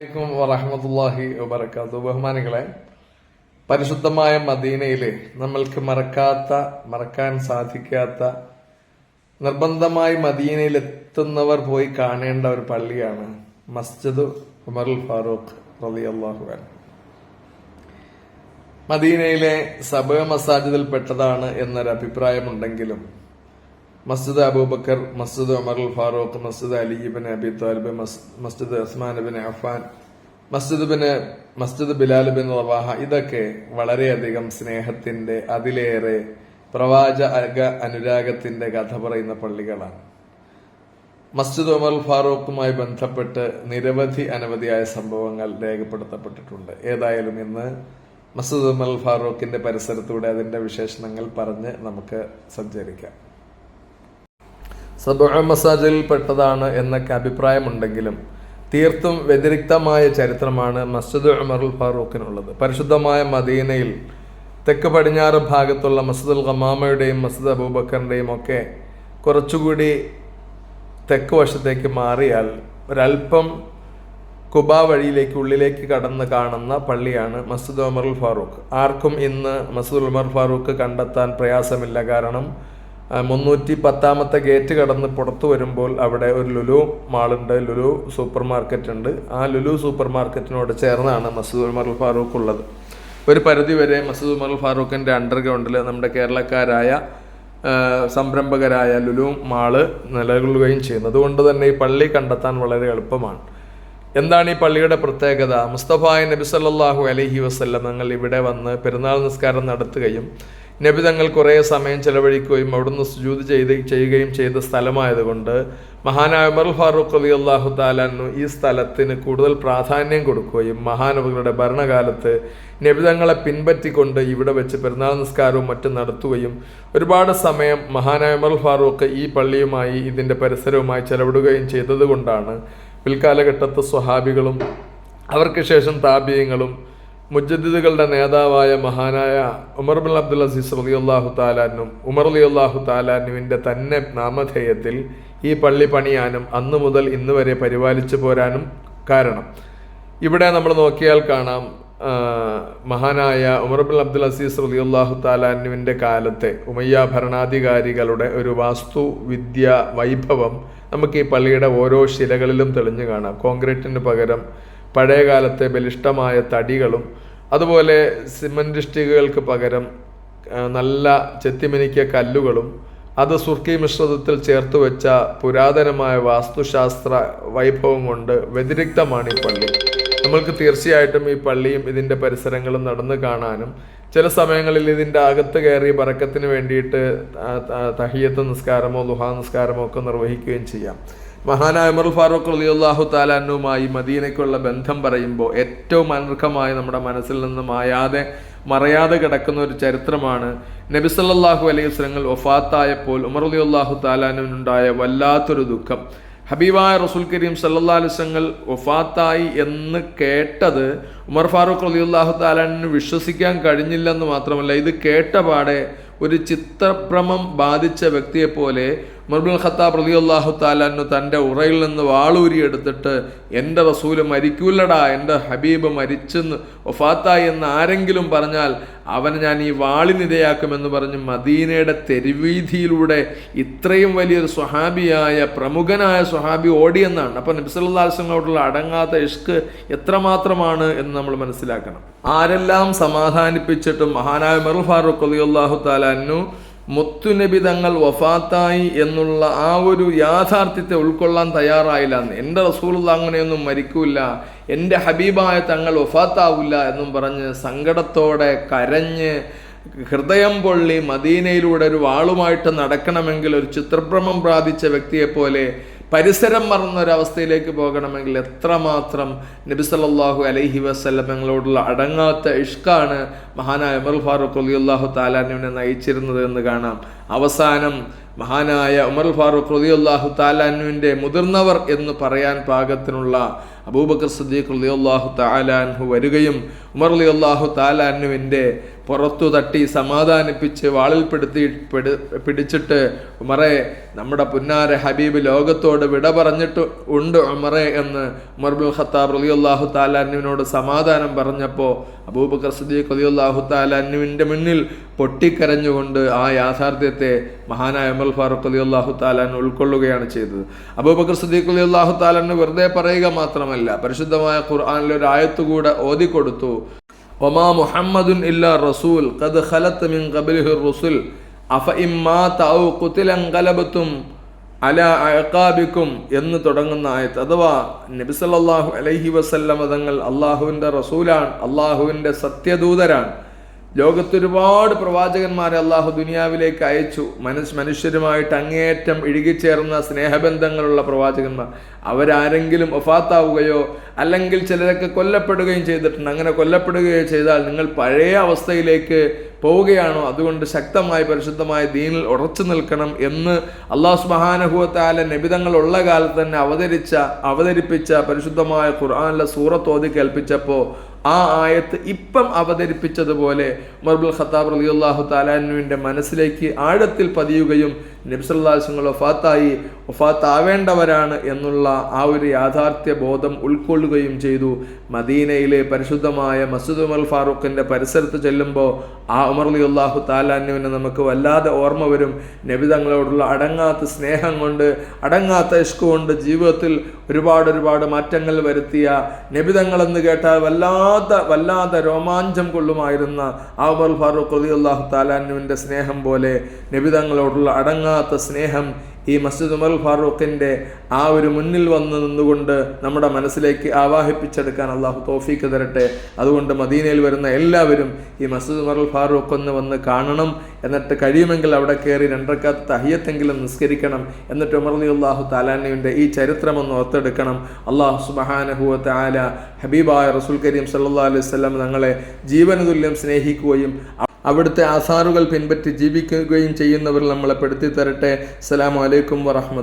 അലൈക്കും വറഹമത്തല്ലാഹി വബർക്കാത്തു ബഹുമാനികളെ പരിശുദ്ധമായ മദീനയിലെ നമ്മൾക്ക് മറക്കാത്ത മറക്കാൻ സാധിക്കാത്ത നിർബന്ധമായി മദീനയിൽ എത്തുന്നവർ പോയി കാണേണ്ട ഒരു പള്ളിയാണ് മസ്ജിദ് ഉമറുൽ ഫാറൂഖ് റളിയല്ലാഹു അള്ളാഹു മദീനയിലെ സബ മസാജിദിൽ പെട്ടതാണ് എന്നൊരു അഭിപ്രായമുണ്ടെങ്കിലും മസ്ജിദ് അബൂബക്കർ മസ്ജിദ് ഉമറുൽ ഫാറൂഖ് മസ്ജിദ് അലിബിൻ അബി താലിബ് മസ്ജിദ് അസ്മാൻ ബിൻ അഫാൻ മസ്ജിദ് ബിൻ മസ്ജിദ് ബിലാൽ ബിൻ റവാഹ ഇതൊക്കെ വളരെയധികം സ്നേഹത്തിന്റെ അതിലേറെ പ്രവാചക അനുരാഗത്തിന്റെ കഥ പറയുന്ന പള്ളികളാണ്. മസ്ജിദ് ഉമർ ഫാറൂഖുമായി ബന്ധപ്പെട്ട് നിരവധി അനവധിയായ സംഭവങ്ങൾ രേഖപ്പെടുത്തപ്പെട്ടിട്ടുണ്ട്. ഏതായാലും ഇന്ന് മസ്ജിദ് ഉമർ ഫാറൂഖിന്റെ പരിസരത്തൂടെ അതിന്റെ വിശേഷണങ്ങൾ പറഞ്ഞ് നമുക്ക് സഞ്ചരിക്കാം. സബ മസാജിൽ പെട്ടതാണ് എന്നൊക്കെ അഭിപ്രായമുണ്ടെങ്കിലും തീർത്തും വ്യതിരിക്തമായ ചരിത്രമാണ് മസ്ജിദ് ഉമറുൽ ഫാറൂഖിനുള്ളത്. പരിശുദ്ധമായ മദീനയിൽ തെക്ക് പടിഞ്ഞാറ് ഭാഗത്തുള്ള മസ്ജിദുൽ ഖമാമയുടെയും മസ്ജിദ് അബൂബക്കറിന്റെയും ഒക്കെ കുറച്ചുകൂടി തെക്ക് വശത്തേക്ക് മാറിയാൽ ഒരല്പം കുബ വഴിയിലേക്ക് ഉള്ളിലേക്ക് കടന്ന് കാണുന്ന പള്ളിയാണ് മസ്ജിദ് ഉമറുൽ ഫാറൂഖ്. ആർക്കും ഇന്ന് മസ്ജിദ് ഉമർ ഫാറൂഖ് കണ്ടെത്താൻ പ്രയാസമില്ല. കാരണം മുന്നൂറ്റി പത്താമത്തെ ഗേറ്റ് കടന്ന് പുറത്തു വരുമ്പോൾ അവിടെ ഒരു ലുലു മാളുണ്ട്. ലുലു സൂപ്പർ മാർക്കറ്റ് ഉണ്ട്. ആ ലുലു സൂപ്പർ മാർക്കറ്റിനോട് ചേർന്നാണ് മസൂദ് ഉമർ ഫാറൂഖ് ഉള്ളത്. ഒരു പരിധി വരെ മസൂദ് ഉമർ ഫാറൂഖിന്റെ അണ്ടർഗ്രൗണ്ടിൽ നമ്മുടെ കേരളക്കാരായ സംരംഭകരായ ലുലു മാൾ നിലകൊള്ളുകയും ചെയ്യുന്നു. അതുകൊണ്ട് തന്നെ ഈ പള്ളി കണ്ടെത്താൻ വളരെ എളുപ്പമാണ്. എന്താണ് ഈ പള്ളിയുടെ പ്രത്യേകത? മുസ്തഫായ നബി സല്ലാഹു അലഹി വസ്ല്ലം ഞങ്ങൾ ഇവിടെ വന്ന് പെരുന്നാൾ നിസ്കാരം നടത്തുകയും നബി തങ്ങൾ കുറേ സമയം ചെലവഴിക്കുകയും അവിടുന്ന് സുജൂത് ചെയ്ത് ചെയ്യുകയും ചെയ്ത സ്ഥലമായതുകൊണ്ട് മഹാനായ ഉമർ ഫാറൂഖ് അലി അള്ളാഹു താലാനു ഈ സ്ഥലത്തിന് കൂടുതൽ പ്രാധാന്യം കൊടുക്കുകയും മഹാനവകളുടെ ഭരണകാലത്ത് നബിതങ്ങളെ പിൻപറ്റിക്കൊണ്ട് ഇവിടെ വെച്ച് പെരുന്നാൾ നിസ്കാരവും മറ്റും നടത്തുകയും ഒരുപാട് സമയം മഹാനായ ഉമർ ഫാറൂഖ് ഈ പള്ളിയുമായി ഇതിന്റെ പരിസരവുമായി ചെലവിടുകയും ചെയ്തതുകൊണ്ടാണ് പിൽക്കാലഘട്ടത്ത് സ്വഹാബികളും അവർക്ക് ശേഷം താപീയങ്ങളും മുജദ്ദിദുകളുടെ നേതാവായ മഹാനായ ഉമർ ബിൻ അബ്ദുൽ അസീസ് അലി അള്ളാഹു താലാനും ഉമർ അലി അള്ളാഹു താലാനുവിന്റെ തന്നെ നാമധേയത്തിൽ ഈ പള്ളി പണിയാനും അന്ന് മുതൽ ഇന്ന് വരെ പരിപാലിച്ചു പോരാനും കാരണം. ഇവിടെ നമ്മൾ നോക്കിയാൽ കാണാം മഹാനായ ഉമർ ബിൻ അബ്ദുൽ അസീസ് അലി അള്ളാഹു താലാനുവിന്റെ കാലത്തെ ഉമയ്യ ഭരണാധികാരികളുടെ ഒരു വാസ്തുവിദ്യ വൈഭവം നമുക്ക് ഈ പള്ളിയുടെ ഓരോ ശിലകളിലും തെളിഞ്ഞു കാണാം. കോൺക്രീറ്റിന് പകരം പഴയ കാലത്തെ ബലിഷ്ടമായ തടികളും അതുപോലെ സിമന്റ് ഇഷ്ടികകൾക്ക് പകരം നല്ല ചെത്തിമിനിക്കിയ കല്ലുകളും അത് സുർക്കി മിശ്രിതത്തിൽ ചേർത്ത് വെച്ച പുരാതനമായ വാസ്തുശാസ്ത്ര വൈഭവം കൊണ്ട് വ്യതിരിക്തമാണ് ഈ പള്ളി. നമ്മൾക്ക് തീർച്ചയായിട്ടും ഈ പള്ളിയും ഇതിന്റെ പരിസരങ്ങളും നടന്നു കാണാനും ചില സമയങ്ങളിൽ ഇതിന്റെ അകത്ത് കയറി പറക്കത്തിന് വേണ്ടിയിട്ട് തഹിയത്ത് നിസ്കാരമോ ദുഹാ നിസ്കാരമോ ഒക്കെ നിർവഹിക്കുകയും ചെയ്യാം. മഹാനായ ഉമർ ഫാറൂഖ് അലി അള്ളാഹു താലാനുമായി മദീനയ്ക്കുള്ള ബന്ധം പറയുമ്പോൾ ഏറ്റവും അനർഹമായി നമ്മുടെ മനസ്സിൽ നിന്ന് മായാതെ മറയാതെ കിടക്കുന്ന ഒരു ചരിത്രമാണ് നബി സല്ലാഹു അലൈഹി വസ്ലങ്ങൾ ഒഫാത്തായപ്പോൾ ഉമർ അലി അള്ളാഹു താലാനുണ്ടായ വല്ലാത്തൊരു ദുഃഖം. ഹബീബായ റസൂൽ കരീം സല്ലാ അലിസ്ലങ്ങൾ ഒഫാത്തായി എന്ന് കേട്ടത് ഉമർ ഫാറൂഖ് അലി അള്ളാഹു താലാനിന് വിശ്വസിക്കാൻ കഴിഞ്ഞില്ലെന്ന് മാത്രമല്ല ഇത് കേട്ടപാടെ ഒരു ചിത്രഭ്രമം ബാധിച്ച വ്യക്തിയെപ്പോലെ മർബുൽ ഖത്താബ് റലി അള്ളാഹു താലാന്നു തന്റെ ഉറയിൽ നിന്ന് വാളൂരി എടുത്തിട്ട് എന്റെ റസൂൽ മരിക്കൂലടാ എന്റെ ഹബീബ് മരിച്ചെന്ന് ഒഫാത്തായി എന്ന് ആരെങ്കിലും പറഞ്ഞാൽ അവനെ ഞാൻ ഈ വാളിനിരയാക്കുമെന്ന് പറഞ്ഞ് മദീനയുടെ തെരുവീതിയിലൂടെ ഇത്രയും വലിയൊരു സ്വഹാബിയായ പ്രമുഖനായ സ്വഹാബി ഓടിയെന്നാണ്. അപ്പം നബ്സലാസങ്ങളോടുള്ള അടങ്ങാത്ത ഇഷ്ക് എത്രമാത്രമാണ് എന്ന് നമ്മൾ മനസ്സിലാക്കണം. ആരെല്ലാം സമാധാനിപ്പിച്ചിട്ടും മഹാനായ മെറു ഫാറൂഖ് അലി അള്ളാഹു താലാന്നു മുത്തുനബി തങ്ങൾ വഫാത്തായി എന്നുള്ള ആ ഒരു യാഥാർത്ഥ്യത്തെ ഉൾക്കൊള്ളാൻ തയ്യാറായില്ല എന്റെ റസൂലുള്ള അങ്ങനെയൊന്നും മരിക്കൂല. എന്റെ ഹബീബായ തങ്ങൾ വഫാത്താവില്ല എന്നും പറഞ്ഞ് സങ്കടത്തോടെ കരഞ്ഞ് ഹൃദയം പൊള്ളി മദീനയിലൂടെ ഒരു വാളുമായിട്ട് നടക്കണമെങ്കിൽ ഒരു ചിത്രഭ്രമം പ്രാപിച്ച വ്യക്തിയെപ്പോലെ പരിസരം മറന്നൊരവസ്ഥയിലേക്ക് പോകണമെങ്കിൽ എത്രമാത്രം നബി സല്ലാഹു അലൈഹി വസ്ലമങ്ങളോടുള്ള അടങ്ങാത്ത ഇഷ്കാണ് മഹാനായ ഉമർ ഫാറൂഖ് അലി അള്ളാഹു താലാനുവിനെ നയിച്ചിരുന്നത് എന്ന് കാണാം. അവസാനം മഹാനായ ഉമർ ഫാറൂഖ് റലി അള്ളാഹു താലാനുവിന്റെ മുതിർന്നവർ എന്ന് പറയാൻ പാകത്തിനുള്ള അബൂബക്കർ സദ്ദീഖ് റലി അള്ളാഹു താലാൻഹു വരികയും ഉമർ അലി അള്ളാഹു താലാനുവിന്റെ പുറത്തു തട്ടി സമാധാനിപ്പിച്ച് വാളിൽപ്പെടുത്തി പിടി പിടിച്ചിട്ട് ഉമറെ നമ്മുടെ പുന്നാര ഹബീബ് ലോകത്തോട് വിട പറഞ്ഞിട്ട് ഉണ്ട് ഉമറെ എന്ന് ഉമർബുൽ ഖത്താബ് റലിയുല്ലാഹു താലാന്നുവിനോട് സമാധാനം പറഞ്ഞപ്പോൾ അബൂബക്കർ സദീഖ് റലിയുല്ലാഹു താലാന്നുവിന്റെ മുന്നിൽ പൊട്ടിക്കരഞ്ഞുകൊണ്ട് ആ യാഥാർത്ഥ്യത്തെ മഹാനായ ഉമർ ഫാറൂഖ് അലി അള്ളാഹു താലാൻ ഉൾക്കൊള്ളുകയാണ് ചെയ്തത്. അബൂബക്കർ സദീഖ് അലി അള്ളാഹു താലാന് വെറുതെ പറയുക മാത്രമല്ല പരിശുദ്ധമായ ഖുർആാനിൽ ഒരു ആയത്തുകൂടെ ഓതിക്കൊടുത്തു. ഒമാ മുഹമ്മദുൻ ഇല്ല റസൂൽ ഖദ് ഖലത്ത് മിൻ കബലിഹുർ റുസുൽ. അഫ ഇമ്മാത ഔ ഖുതിലൻ ഖലബതും അല അയക്കാബിക്കും എന്ന് തുടങ്ങുന്ന ആയത്ത്. അഥവാ നബിസല്ലാഹു അലൈഹി വസല്ലം തങ്ങൾ അള്ളാഹുവിന്റെ റസൂലാണ് അള്ളാഹുവിന്റെ സത്യദൂതരാണ്. ലോകത്ത് ഒരുപാട് പ്രവാചകന്മാരെ അള്ളാഹു ദുനിയാവിലേക്ക് അയച്ചു. മനസ് മനുഷ്യരുമായിട്ട് അങ്ങേയറ്റം ഇഴുകിച്ചേർന്ന സ്നേഹബന്ധങ്ങളുള്ള പ്രവാചകന്മാർ. അവരാരെങ്കിലും ഒഫാത്താവുകയോ അല്ലെങ്കിൽ ചിലരൊക്കെ കൊല്ലപ്പെടുകയും ചെയ്തിട്ടുണ്ട്. അങ്ങനെ കൊല്ലപ്പെടുകയോ ചെയ്താൽ നിങ്ങൾ പഴയ അവസ്ഥയിലേക്ക് പോവുകയാണോ? അതുകൊണ്ട് ശക്തമായി പരിശുദ്ധമായ ദീനിൽ ഉറച്ചു നിൽക്കണം എന്ന് അള്ളാഹു സുബാനഹുവത്താല നബിതങ്ങൾ ഉള്ള കാലത്ത് തന്നെ അവതരിച്ച അവതരിപ്പിച്ച പരിശുദ്ധമായ ഖുർആാനിലെ സൂറത്തോതി കേൾപ്പിച്ചപ്പോൾ ആ ആയത്ത് ഇപ്പം അവതരിപ്പിച്ചതുപോലെ മർബുൽ ഖത്താബ് റലി അള്ളാഹു താലാനുവിന്റെ മനസ്സിലേക്ക് ആഴത്തിൽ പതിയുകയും നബ്സല്ലാസ്ങ്ങൾ ഒഫാത്തായി ഒഫാത്താവേണ്ടവരാണ് എന്നുള്ള ആ ഒരു യാഥാർത്ഥ്യ ബോധം ഉൾക്കൊള്ളുകയും ചെയ്തു. മദീനയിലെ പരിശുദ്ധമായ മസൂദ് ഉമർ ഫാറൂഖിന്റെ പരിസരത്ത് ചെല്ലുമ്പോൾ ആ ഉമർ അലി അള്ളാഹു താലാനുവിനെ നമുക്ക് വല്ലാതെ ഓർമ്മ വരും. നബി തങ്ങളോടുള്ള അടങ്ങാത്ത സ്നേഹം കൊണ്ട് അടങ്ങാത്ത ഇഷ്കു കൊണ്ട് ജീവിതത്തിൽ ഒരുപാട് ഒരുപാട് മാറ്റങ്ങൾ വരുത്തിയ നബിതങ്ങളെന്ന് കേട്ടാൽ വല്ലാത്ത വല്ലാത്ത രോമാഞ്ചം കൊള്ളുമായിരുന്ന ആ ഉമർ ഫാറൂഖ് അലി അള്ളാഹു താലാനുവിന്റെ സ്നേഹം പോലെ നബിതങ്ങളോടുള്ള അടങ്ങാത്ത സ്നേഹം ഈ മസ്ജിദ് ഉമർ ഫാറൂഖിന്റെ ആ ഒരു മുന്നിൽ വന്ന് നിന്നുകൊണ്ട് നമ്മുടെ മനസ്സിലേക്ക് ആവാഹിപ്പിച്ചെടുക്കാൻ അള്ളാഹു തോഫീക്ക് തരട്ടെ. അതുകൊണ്ട് മദീനയിൽ വരുന്ന എല്ലാവരും ഈ മസ്ജിദ് ഉമർ ഫാറൂഖ് ഒന്ന് വന്ന് കാണണം. എന്നിട്ട് കഴിയുമെങ്കിൽ അവിടെ കയറി രണ്ടരക്കാത്ത തഹിയത്തെങ്കിലും നിസ്കരിക്കണം. എന്നിട്ട് ഉമർലി അള്ളാഹു താലാനുവിന്റെ ഈ ചരിത്രം ഒന്ന് ഓർത്തെടുക്കണം അള്ളാഹു സുബഹാനഹുവത്ത് ആല ഹബീബായ റസുൽ കരീം സല്ലാ അലൈഹി സ്വലം തങ്ങളെ ജീവനതുല്യം സ്നേഹിക്കുകയും അവിടുത്തെ ആസാറുകൾ പിൻപറ്റി ജീവിക്കുകയും ചെയ്യുന്നവർ നമ്മളെ പെടുത്തി തരട്ടെ അസ്സലാമു അലൈക്കും വറഹ്മത്ത്